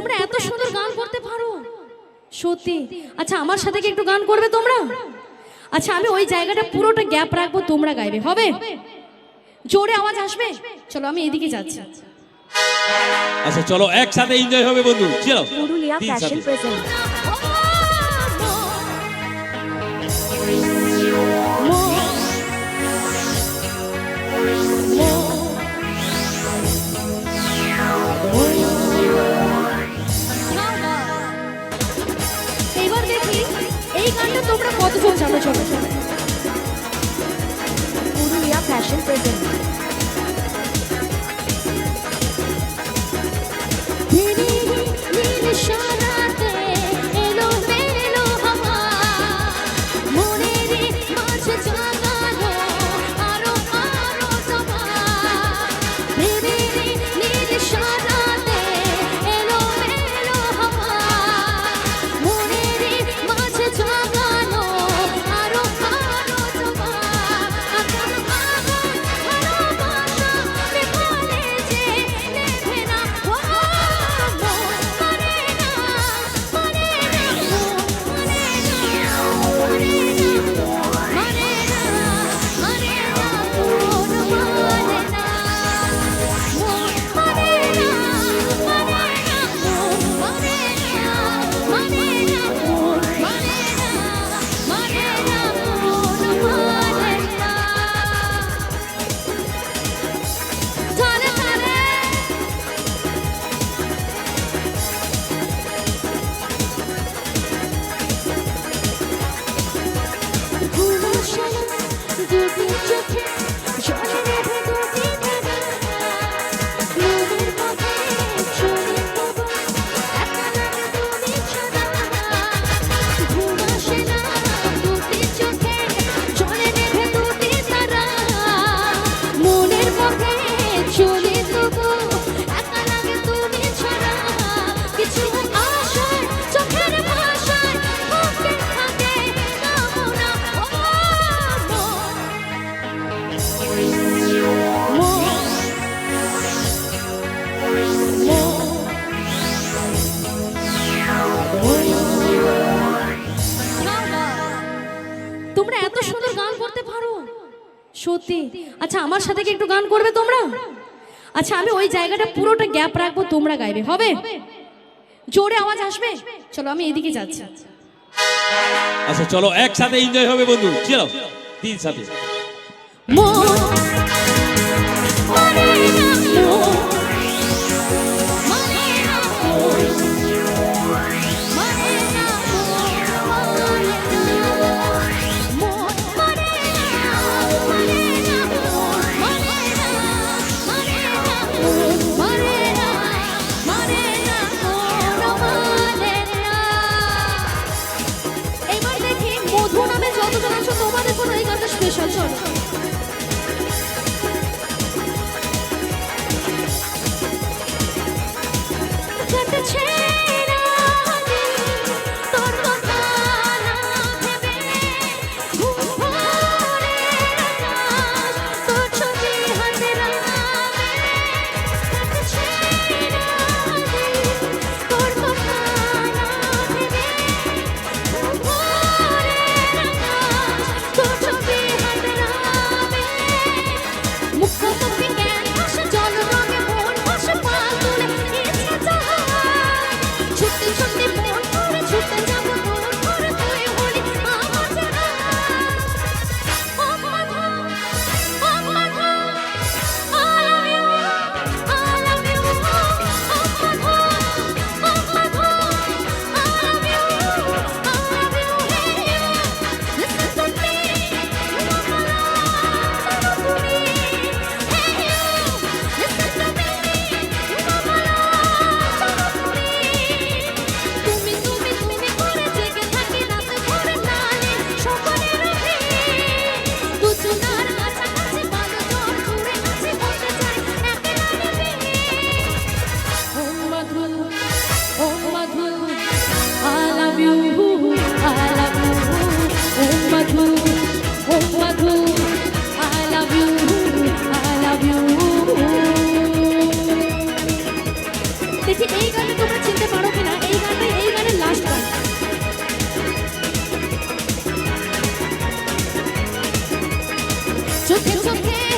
তোমরা এত সুন্দর গান করতে পারো? সত্যি? আচ্ছা আমার সাথে কি একটু গান করবে তোমরা? আচ্ছা আমি ওই জায়গাটা পুরোটা গ্যাপ রাখব তোমরা গাইবে। হবে? জোরে আওয়াজ আসবে? চলো আমি এদিকে যাচ্ছি। আচ্ছা চলো একসাথে এনজয় হবে বন্ধু। চলো। Purulia fashion present Fashion Presents সত্যি? আচ্ছা আমার সাথে কি একটু গান করবে তোমরা? আচ্ছা আমি ওই জায়গাটা পুরোটা গ্যাপ রাখব তোমরা গাইবে হবে? জোরে আওয়াজ আসবে? চলো আমি এদিকে যাচ্ছি। আচ্ছা চলো একসাথে এনজয় হবে বন্ধু। চলো তিন সাথে। মন took it, took.